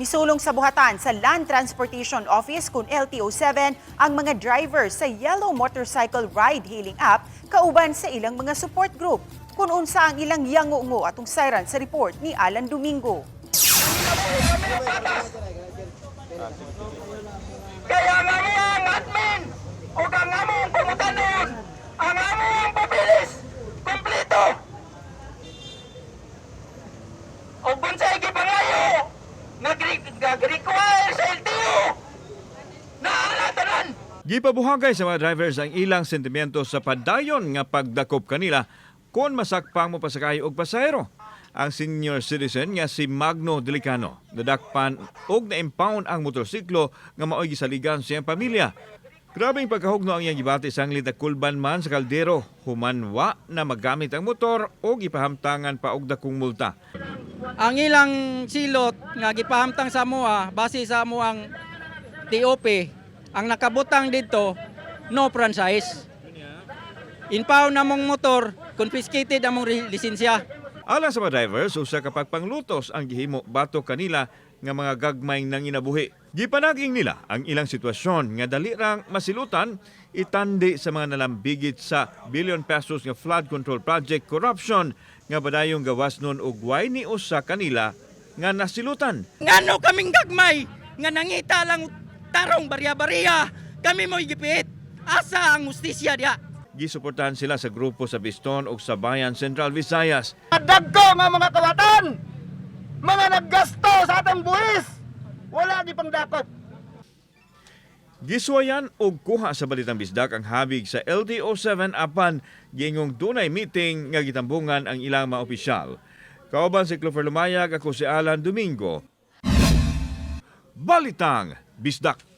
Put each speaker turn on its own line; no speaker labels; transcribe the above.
Misulong sa buhatan sa Land Transportation Office kun LTO7 ang mga driver sa Yellow Motorcycle Ride-Hailing App kauban sa ilang mga support group. Kung unsa ang ilang yango-ngo atong siren sa report ni Alan Domingo.
Kaya ang among admin o ang among pangutanon, ang among pabilis, kumpleto. O bunsay gipangayo, nag-require sa LTO na alatanan.
Gipabuhagay sa mga drivers ang ilang sentimiento sa padayon nga pagdakop kanila kung masakpang mo pasakay og pasahero. Ang senior citizen nga si Magno Delicano nadakpan og na-impound ang motorsiklo nga maoy gisaligan sa iyang pamilya. Grabing pagkahugno ang iyang gibati sa anglit kulban man sa kaldero, humanwa na magamit ang motor o gipahamtangan pa og dakong multa.
Ang ilang silot nga gipahamtang sa mua base sa muang TOP ang nakabutang dito no franchise inpaw na mong motor confiscated among lisensya
Alang sa mga drivers, usa kapag panglutos ang gihimo bato kanila nga mga gagmay nang inabuhi. Gipanaging nila ang ilang sitwasyon nga dali rang masilutan itandi sa mga nalambigit sa billion pesos nga flood control project corruption nga badayong gawas nun og way ni usa kanila nga nasilutan.
ngano kaming gagmay? Nga nangita lang tarong barya-barya kami mo gipit. Asa ang ustisya diya
Gisuportahan sila sa grupo sa Biston ug sa Bayan Central Visayas.
Dagko nga mga kawatan, mga naggasto sa atong buwis, wala di pang dakop.
Giswayan og kuha sa Balitang Bisdak ang habig sa LTO7 apan gingong dunay meeting nga gitambungan ang ilang mga opisyal. Kauban si Clover Lumayag ako si Alan Domingo. Balitang Bisdak.